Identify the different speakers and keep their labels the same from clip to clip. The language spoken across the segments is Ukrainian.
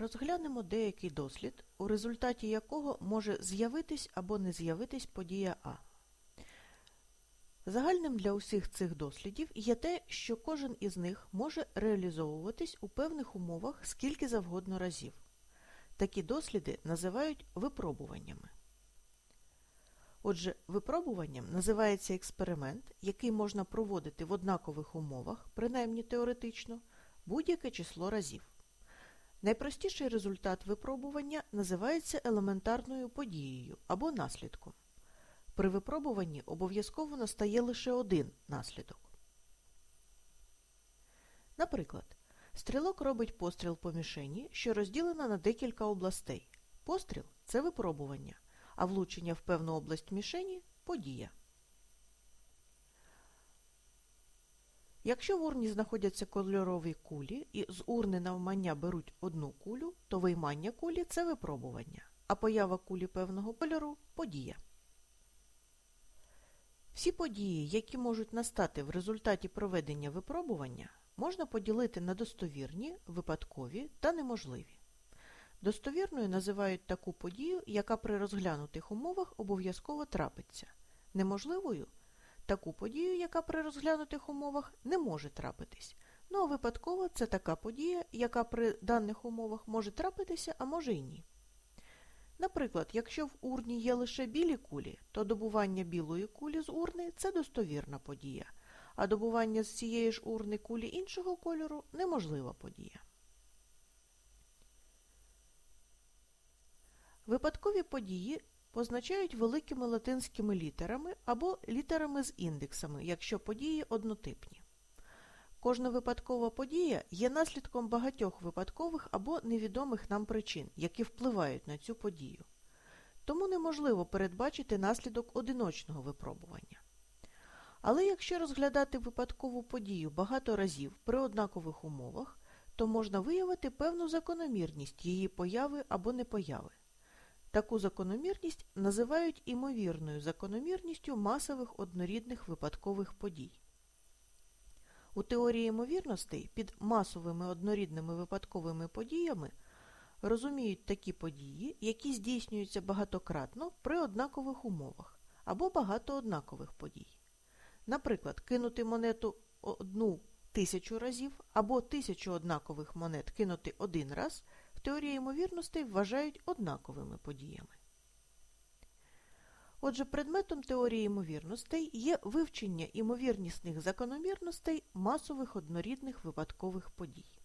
Speaker 1: Розглянемо деякий дослід, у результаті якого може з'явитись або не з'явитись подія А. Загальним для усіх цих дослідів є те, що кожен із них може реалізовуватись у певних умовах скільки завгодно разів. Такі досліди називають випробуваннями. Отже, випробуванням називається експеримент, який можна проводити в однакових умовах, принаймні теоретично, будь-яке число разів. Найпростіший результат випробування називається елементарною подією або наслідком. При випробуванні обов'язково настає лише один наслідок. Наприклад, стрілок робить постріл по мішені, що розділена на декілька областей. Постріл це випробування, а влучення в певну область мішені подія. Якщо в урні знаходяться кольорові кулі і з урни навмання беруть одну кулю, то виймання кулі це випробування, а поява кулі певного кольору подія. Всі події, які можуть настати в результаті проведення випробування, можна поділити на достовірні, випадкові та неможливі. Достовірною називають таку подію, яка при розглянутих умовах обов'язково трапиться. Неможливою таку подію, яка при розглянутих умовах не може трапитись. Ну а випадково це така подія, яка при даних умовах може трапитися, а може і ні. Наприклад, якщо в урні є лише білі кулі, то добування білої кулі з урни це достовірна подія, а добування з цієї ж урни кулі іншого кольору неможлива подія. Випадкові події позначають великими латинськими літерами або літерами з індексами, якщо події однотипні. Кожна випадкова подія є наслідком багатьох випадкових або невідомих нам причин, які впливають на цю подію. Тому неможливо передбачити наслідок одиночного випробування. Але якщо розглядати випадкову подію багато разів при однакових умовах, то можна виявити певну закономірність її появи або непояви. Таку закономірність називають імовірною закономірністю масових однорідних випадкових подій. У теорії ймовірностей під масовими однорідними випадковими подіями розуміють такі події, які здійснюються багатократно при однакових умовах або багато однакових подій. Наприклад, кинути монету одну тисячу разів або тисячу однакових монет кинути один раз теорії ймовірностей вважають однаковими подіями. Отже, предметом теорії ймовірностей є вивчення імовірнісних закономірностей масових однорідних випадкових подій.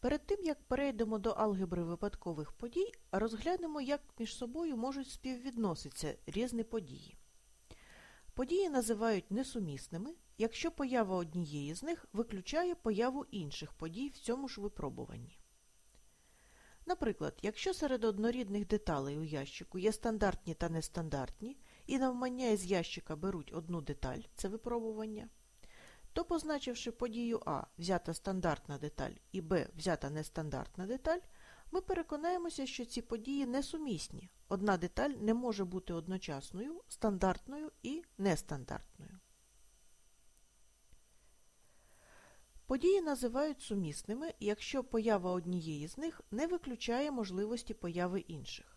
Speaker 1: Перед тим, як перейдемо до алгебри випадкових подій, розглянемо, як між собою можуть співвідноситися різні події. Події називають несумісними, якщо поява однієї з них виключає появу інших подій в цьому ж випробуванні. Наприклад, якщо серед однорідних деталей у ящику є стандартні та нестандартні, і навмання із ящика беруть одну деталь це випробування, то позначивши подію А взята стандартна деталь і Б взята нестандартна деталь, ми переконаємося, що ці події несумісні. Одна деталь не може бути одночасною, стандартною і нестандартною. Події називають сумісними, якщо поява однієї з них не виключає можливості появи інших.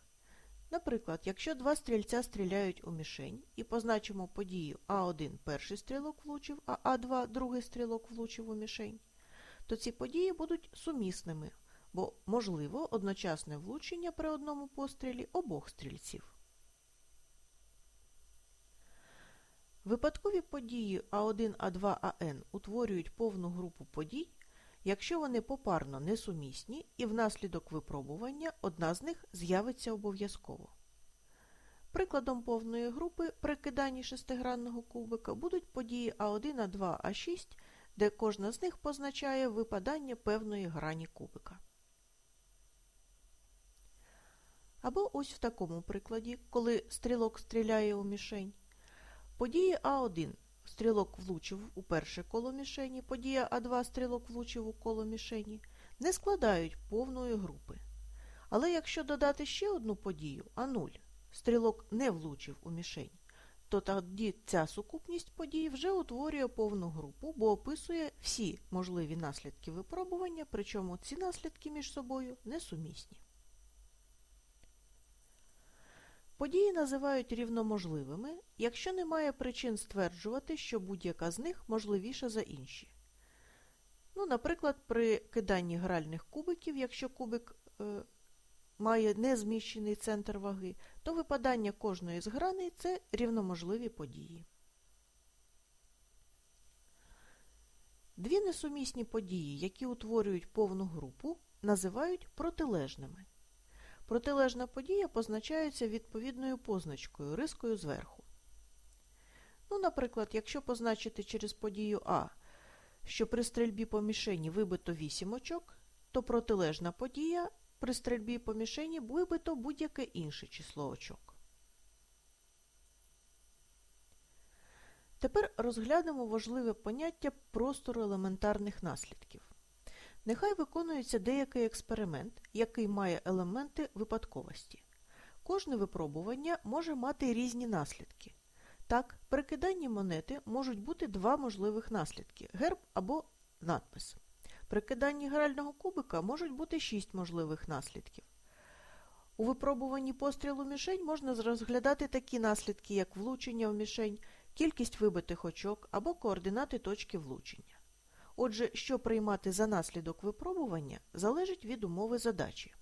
Speaker 1: Наприклад, якщо два стрільця стріляють у мішень і позначимо подію А1 перший стрілок влучив, а А2 другий стрілок влучив у мішень, то ці події будуть сумісними, бо можливо одночасне влучення при одному пострілі обох стрільців. Випадкові події А1, А2, АН утворюють повну групу подій, якщо вони попарно несумісні і внаслідок випробування одна з них з'явиться обов'язково. Прикладом повної групи при киданні шестигранного кубика будуть події А1, А2, А6, де кожна з них позначає випадання певної грані кубика. Або ось в такому прикладі, коли стрілок стріляє у мішень. Події А1 стрілок влучив у перше коло мішені, подія А2 стрілок влучив у коло мішені, не складають повної групи. Але якщо додати ще одну подію А0, стрілок не влучив у мішень, то тоді ця сукупність подій вже утворює повну групу, бо описує всі можливі наслідки випробування, причому ці наслідки між собою несумісні. Події називають рівноможливими, якщо немає причин стверджувати, що будь-яка з них можливіша за інші. Ну, наприклад, при киданні гральних кубиків, якщо кубик е, має незміщений центр ваги, то випадання кожної з граней – це рівноможливі події. Дві несумісні події, які утворюють повну групу, називають протилежними. Протилежна подія позначається відповідною позначкою, рискою зверху. Ну, наприклад, якщо позначити через подію А, що при стрільбі по мішені вибито 8 очок, то протилежна подія при стрільбі по мішені вибито будь-яке інше число очок. Тепер розглянемо важливе поняття простору елементарних наслідків. Нехай виконується деякий експеримент, який має елементи випадковості. Кожне випробування може мати різні наслідки. Так, при киданні монети можуть бути два можливих наслідки – герб або надпис. При киданні грального кубика можуть бути шість можливих наслідків. У випробуванні пострілу мішень можна розглядати такі наслідки, як влучення в мішень, кількість вибитих очок або координати точки влучення. Отже, що приймати за наслідок випробування, залежить від умови задачі.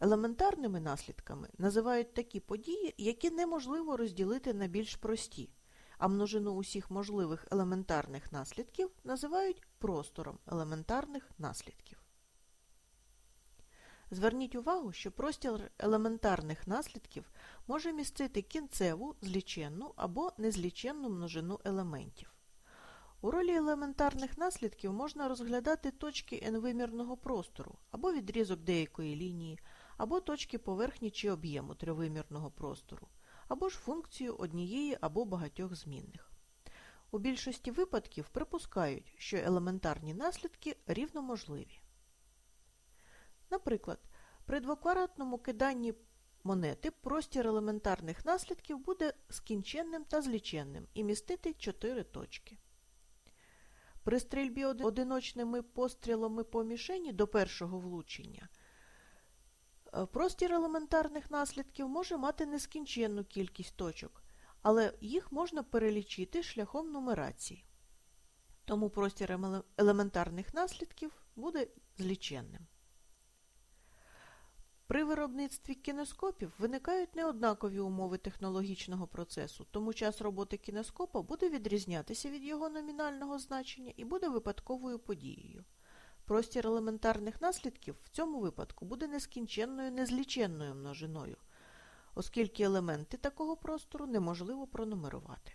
Speaker 1: Елементарними наслідками називають такі події, які неможливо розділити на більш прості, а множину усіх можливих елементарних наслідків називають простором елементарних наслідків. Зверніть увагу, що простір елементарних наслідків може містити кінцеву, зліченну або незліченну множину елементів. У ролі елементарних наслідків можна розглядати точки n-вимірного простору або відрізок деякої лінії, або точки поверхні чи об'єму тривимірного простору, або ж функцію однієї або багатьох змінних. У більшості випадків припускають, що елементарні наслідки рівноможливі. Наприклад, при двоквадратному киданні монети простір елементарних наслідків буде скінченним та зліченним і містити 4 точки. При стрільбі одиночними пострілами по мішені до першого влучення е, простір елементарних наслідків може мати нескінченну кількість точок, але їх можна перелічити шляхом нумерації. Тому простір елементарних наслідків буде зліченним. При виробництві кіноскопів виникають неоднакові умови технологічного процесу, тому час роботи кіноскопа буде відрізнятися від його номінального значення і буде випадковою подією. Простір елементарних наслідків в цьому випадку буде нескінченною незліченною множиною, оскільки елементи такого простору неможливо пронумерувати.